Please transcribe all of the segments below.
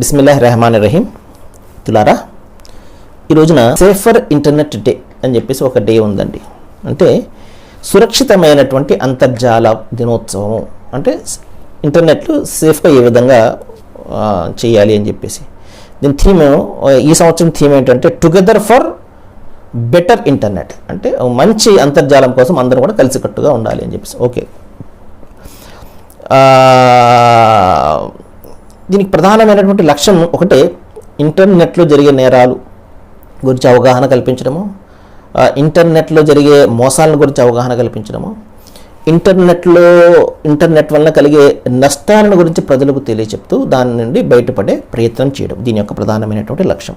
బిస్మిల్లాహ్ రెహమాన్ రహీం తులారా ఈ రోజున safer internet day అని చెప్పేసి ఒక డే ఉందండి. అంటే సురక్షితమైనటువంటి అంతర్జాల దినోత్సవం అంటే ఇంటర్నెట్లు సేఫ్గా ఏ విధంగా చేయాలి అని చెప్పేసి. దీని థీమ్ ఈ సంవత్సరం థీమ్ ఏంటంటే టుగెదర్ ఫర్ బెటర్ ఇంటర్నెట్. అంటే మంచి అంతర్జాలం కోసం అందరూ కూడా కలిసికట్టుగా ఉండాలి అని చెప్పేసి. ఓకే. దీనికి ప్రధానమైనటువంటి లక్ష్యం ఒకటే ఇంటర్నెట్లో జరిగే నేరాలు గురించి అవగాహన కల్పించడము ఇంటర్నెట్లో జరిగే మోసాలను గురించి అవగాహన కల్పించడము ఇంటర్నెట్లో ఇంటర్నెట్ వలన కలిగే నష్టాలను గురించి ప్రజలకు తెలియచెప్తూ దాని నుండి బయటపడే ప్రయత్నం చేయడం దీని యొక్క ప్రధానమైనటువంటి లక్ష్యం.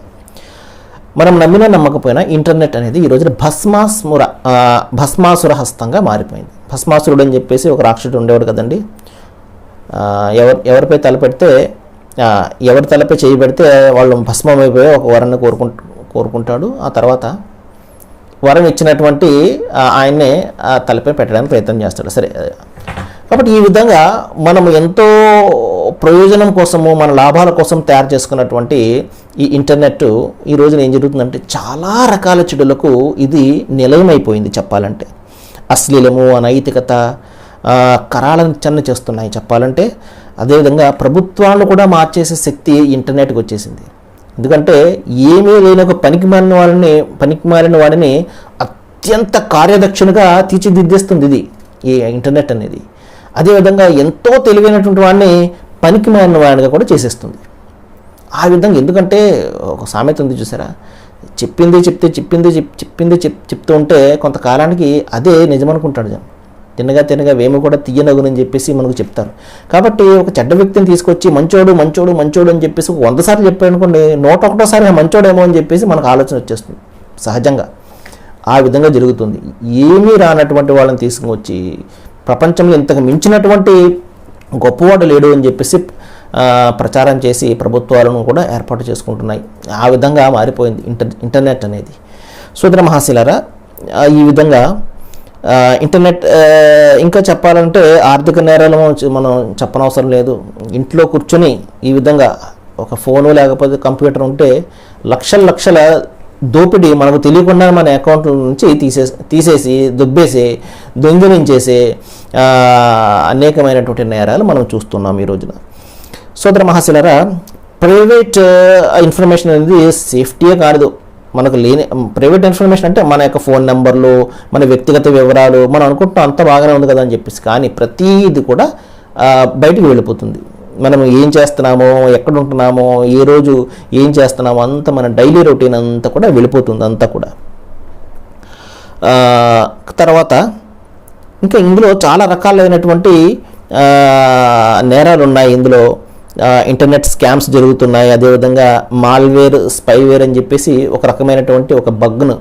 మనం నమ్మినా నమ్మకపోయినా ఇంటర్నెట్ అనేది ఈ రోజున భస్మాసుర భస్మాసుర హస్తంగా మారిపోయింది. భస్మాసురుడు అని చెప్పేసి ఒక రాక్షసుడు ఉండేవాడు కదండి. ఎవరు ఎవరిపై తలపెడితే ఎవరి తలపై చేయి పెడితే వాళ్ళు భస్మం అయిపోయి ఒక వరాన్ని కోరుకుంటు కోరుకుంటాడు. ఆ తర్వాత వరం ఇచ్చినటువంటి ఆయన్నే ఆ తలపై పెట్టడానికి ప్రయత్నం చేస్తాడు. సరే కాబట్టి ఈ విధంగా మనం ఎంతో ప్రయోజనం కోసము మన లాభాల కోసం తయారు చేసుకున్నటువంటి ఈ ఇంటర్నెట్ ఈ రోజున ఏం జరుగుతుందంటే చాలా రకాల చెడులకు ఇది నిలయమైపోయింది చెప్పాలంటే. అశ్లీలము అనైతికత కరాలను చన్న చేస్తున్నాయి చెప్పాలంటే. అదేవిధంగా ప్రభుత్వాలను కూడా మార్చేసే శక్తి ఇంటర్నెట్కి వచ్చేసింది. ఎందుకంటే ఏమీ లేని ఒక పనికి మారిన వాళ్ళని పనికి మారిన వాడిని అత్యంత కార్యదక్షునిగా తీర్చిదిద్దేస్తుంది ఇది ఈ ఇంటర్నెట్ అనేది. అదేవిధంగా ఎంతో తెలివైనటువంటి వాడిని పనికి మారిన వాడిగా కూడా చేసేస్తుంది. ఆ విధంగా ఎందుకంటే ఒక సామెత ఉంది చూసారా? చెప్పింది చెప్తే చెప్పింది చెప్ చెప్పింది చెప్ చెప్తూ ఉంటే కొంతకాలానికి అదే నిజమనుకుంటాడు జనం. తినగా తినగా వేము కూడా తీయనగునని చెప్పేసి మనకు చెప్తారు. కాబట్టి ఒక చెడ్డ వ్యక్తిని తీసుకొచ్చి మంచోడు మంచోడు మంచోడు అని చెప్పేసి ఒక వంద సార్లు చెప్పాడనుకోండి నూట ఒకటోసారి మంచోడేమో అని చెప్పేసి మనకు ఆలోచన వచ్చేస్తుంది. సహజంగా ఆ విధంగా జరుగుతుంది. ఏమీ రానటువంటి వాళ్ళని తీసుకువచ్చి ప్రపంచంలో ఇంతకు మించినటువంటి గొప్పవాడు లేడు అని చెప్పేసి ప్రచారం చేసి ప్రభుత్వాలను కూడా ఏర్పాటు చేసుకుంటున్నాయి. ఆ విధంగా మారిపోయింది ఇంటర్ ఇంటర్నెట్ అనేది. సూత్ర మహాశిలరా ఈ విధంగా ఇంటర్నెట్ ఇంకా చెప్పాలంటే ఆర్థిక నేరాలు మనం చెప్పనవసరం లేదు. ఇంట్లో కూర్చొని ఈ విధంగా ఒక ఫోను లేకపోతే కంప్యూటర్ ఉంటే లక్షల లక్షల దోపిడీ మనకు తెలియకుండా మన అకౌంట్ నుంచి తీసే తీసేసి దుబ్బేసి దొంగిలించేసే అనేకమైనటువంటి నేరాలు మనం చూస్తున్నాం ఈ రోజున. సోదర మహాశిలరా ప్రైవేట్ ఇన్ఫర్మేషన్ అనేది సేఫ్టీయే కాదు మనకు లేని ప్రైవేట్ ఇన్ఫర్మేషన్ అంటే మన యొక్క ఫోన్ నెంబర్లు మన వ్యక్తిగత వివరాలు మనం అనుకుంటున్నాం అంత బాగానే ఉంది కదా అని చెప్పేసి. కానీ ప్రతీది కూడా బయటికి వెళ్ళిపోతుంది. మనం ఏం చేస్తున్నామో ఎక్కడ ఉంటున్నామో ఏ రోజు ఏం చేస్తున్నామో అంత మన డైలీ రొటీన్ అంతా కూడా వెళ్ళిపోతుంది అంతా కూడా. తర్వాత ఇంకా ఇందులో చాలా రకాలైనటువంటి నేరాలు ఉన్నాయి ఇందులో. ఇంటర్నెట్ స్కామ్స్ జరుగుతున్నాయి. అదేవిధంగా మాల్వేర్ స్పైవేర్ అని చెప్పేసి ఒక రకమైనటువంటి ఒక బగ్ను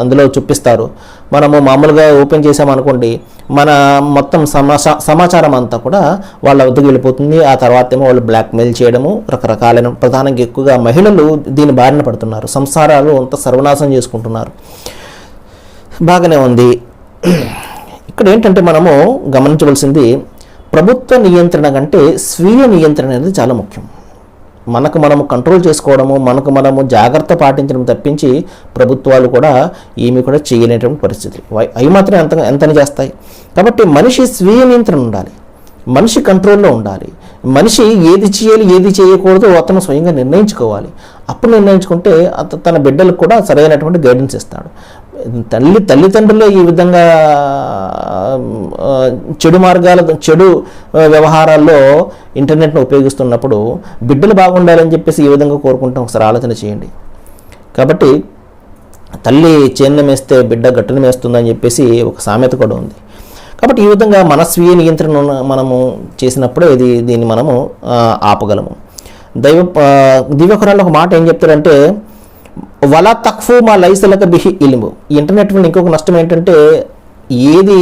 అందులో చూపిస్తారు మనము మామూలుగా ఓపెన్ చేసామనుకోండి మన మొత్తం సమాచా సమాచారం అంతా కూడా వాళ్ళ వద్దకు వెళ్ళిపోతుంది. ఆ తర్వాత ఏమో వాళ్ళు బ్లాక్మెయిల్ చేయడము రకరకాలైన ప్రధానంగా ఎక్కువగా మహిళలు దీని బారిన పడుతున్నారు. సంసారాలు అంత సర్వనాశం చేసుకుంటున్నారు. బాగానే ఉంది. ఇక్కడ ఏంటంటే మనము గమనించవలసింది ప్రభుత్వ నియంత్రణ కంటే స్వీయ నియంత్రణ అనేది చాలా ముఖ్యం. మనకు మనము కంట్రోల్ చేసుకోవడము మనకు మనము జాగ్రత్త పాటించడం తప్పించి ప్రభుత్వాలు కూడా ఏమీ కూడా చేయలేనటువంటి పరిస్థితి. అవి మాత్రం ఎంత ఎంతని చేస్తాయి? కాబట్టి మనిషి స్వీయ నియంత్రణ ఉండాలి. మనిషి కంట్రోల్లో ఉండాలి. మనిషి ఏది చేయాలి ఏది చేయకూడదు అతను స్వయంగా నిర్ణయించుకోవాలి. అప్పుడు నిర్ణయించుకుంటే అత తన బిడ్డలకు కూడా సరైనటువంటి గైడెన్స్ ఇస్తాడు. తల్లి తల్లిదండ్రులు ఈ విధంగా చెడు మార్గాల చెడు వ్యవహారాల్లో ఇంటర్నెట్ను ఉపయోగిస్తున్నప్పుడు బిడ్డలు బాగుండాలని చెప్పేసి ఈ విధంగా కోరుకుంటాం. ఒకసారి ఆలోచన చేయండి. కాబట్టి తల్లి చేన్న మేస్తే బిడ్డ గట్టును మేస్తుందని చెప్పేసి ఒక సామెత కూడా ఉంది. కాబట్టి ఈ విధంగా మన స్వీయ నియంత్రణ మనము చేసినప్పుడే ఇది దీన్ని మనము ఆపగలము. దైవ ఆ, దివ్యకురాల్లో ఒక మాట ఏం చెప్తారంటే వలా తక్ఫు మా లైసలక బిహి ఇలిము. ఈ ఇంటర్నెట్ వల్ల ఇంకొక నష్టం ఏంటంటే ఏది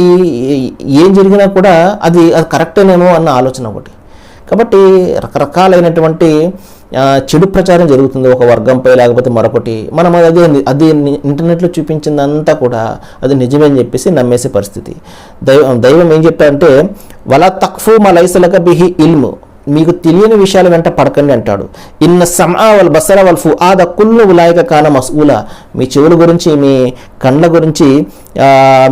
ఏం జరిగినా కూడా అది అది కరెక్టేనేమో అన్న ఆలోచన ఒకటి. కాబట్టి రకరకాలైనటువంటి చెడు ప్రచారం జరుగుతుంది ఒక వర్గంపై లేకపోతే మరొకటి. మనం అదే అది ఇంటర్నెట్లో చూపించిందంతా కూడా అది నిజమే అని చెప్పేసి నమ్మేసే పరిస్థితి. దైవం దైవం ఏం చెప్పారంటే వలా తక్ఫు మా లైసలక బిహి ఇల్ము. మీకు తెలియని విషయాల వెంట పడకండి అంటాడు. ఇన్న సమా వల్ బసర వల్ ఫు ఆద కుల్లు ఉలాయక కాల మసూల మీ చెవుల గురించి మీ కండ్ల గురించి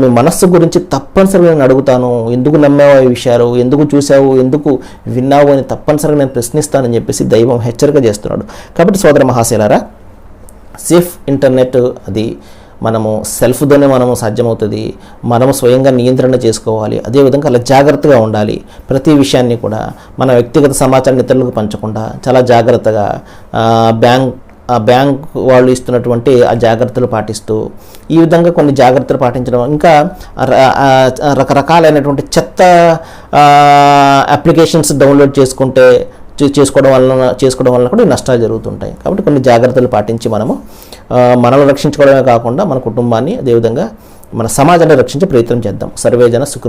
మీ మనస్సు గురించి తప్పనిసరిగా నేను అడుగుతాను. ఎందుకు నమ్మావు ఈ విషయాలు? ఎందుకు చూసావు ఎందుకు విన్నావు అని తప్పనిసరిగా నేను ప్రశ్నిస్తానని చెప్పేసి దైవం హెచ్చరిక చేస్తున్నాడు. కాబట్టి సోదర మహాశైలారా సేఫ్ ఇంటర్నెట్ అది మనము సెల్ఫ్తోనే మనము సాధ్యమవుతుంది. మనము స్వయంగా నియంత్రణ చేసుకోవాలి. అదేవిధంగా అలా జాగ్రత్తగా ఉండాలి. ప్రతి విషయాన్ని కూడా మన వ్యక్తిగత సమాచారాన్ని ఇతరులకు పంచకుండా చాలా జాగ్రత్తగా బ్యాంక్ ఆ బ్యాంక్ వాళ్ళు ఇస్తున్నటువంటి ఆ జాగ్రత్తలు పాటిస్తూ ఈ విధంగా కొన్ని జాగ్రత్తలు పాటించడం ఇంకా రకరకాలైనటువంటి చెత్త అప్లికేషన్స్ డౌన్లోడ్ చేసుకుంటే చేసుకోవడం వలన చేసుకోవడం వలన కూడా నష్టాలు జరుగుతుంటాయి. కాబట్టి కొన్ని జాగ్రత్తలు పాటించి మనము మనల్ని రక్షించుకోవడమే కాకుండా మన కుటుంబాన్ని అదేవిధంగా మన సమాజాన్ని రక్షించే ప్రయత్నం చేద్దాం. సర్వేజన సుఖ